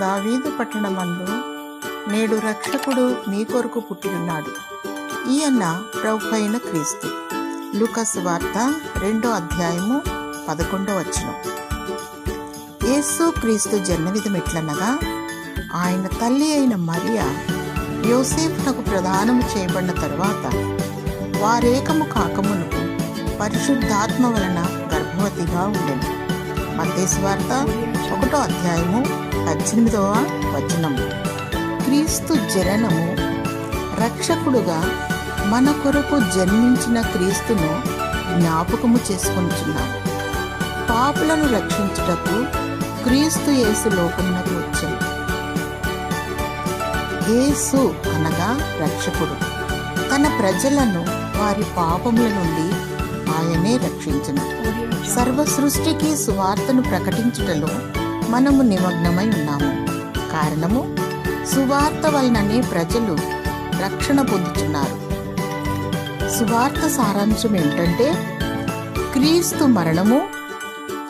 దావీదు పట్టణమందు నేడు రక్షకుడు మీ కొరకు పుట్టినున్నాడు ఈయన ప్రభు అయిన క్రీస్తు. లూకస్ వార్త రెండో అధ్యాయము పదకొండో వచనం. యేసు క్రీస్తు జన్మవిధం ఎట్లనగా ఆయన తల్లి అయిన మరియా యోసేఫ్నకు ప్రదానము చేయబడిన తరువాత వారేకము కాకమునుకు పరిశుద్ధాత్మ వలన గర్భవతిగా ఉండెను. మత్తేసు వార్త ఒకటో అధ్యాయము పద్దెనిమిదవ వచనము క్రీస్తు జననము రక్షకుడుగా మన కొరకు జన్మించిన క్రీస్తును జ్ఞాపకము చేసుకొనిచున్నాము పాపులను రక్షించుటకు క్రీస్తు యేసు లోకమునకు వచ్చాను యేసు అనగా రక్షకుడు. తన ప్రజలను వారి పాపముల నుండి ఆయనే రక్షించను. సర్వ సృష్టికి సువార్తను ప్రకటించుటలో మనము నిమగ్నమై ఉన్నాము. కారణము సువార్త వలననే ప్రజలు రక్షణ పొందుతున్నారు సువార్త సారాంశం ఏమిటంటే క్రీస్తు మరణము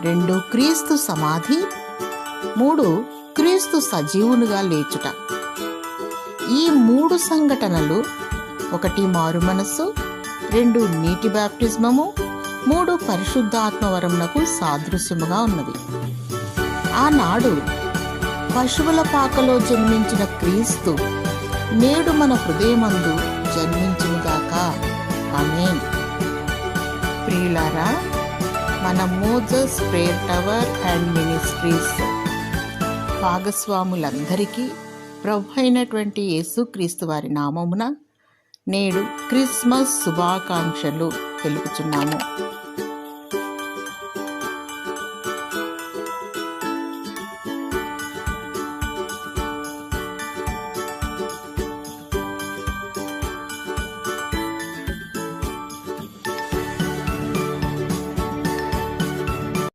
రెండు క్రీస్తు సమాధి మూడు క్రీస్తు సజీవునిగా లేచుట. ఈ మూడు సంఘటనలు ఒకటి మారు మనస్సు రెండు నీటి బ్యాప్టిజమము మూడు పరిశుద్ధాత్మవరమునకు సాదృశ్యముగా ఉన్నవి. ఆనాడు పశువుల పాకలో జన్మించిన క్రీస్తు నేడు మన హృదయమందు జన్మించునుగాక. ఆమేన్. ప్రియులారా మన Moses prayer tower and ministries భాగస్వాములందరికీ ప్రభు అయినటువంటి యేసుక్రీస్తు వారి నామమున నేడు క్రిస్మస్ శుభాకాంక్షలు తెలుపుచున్నాము.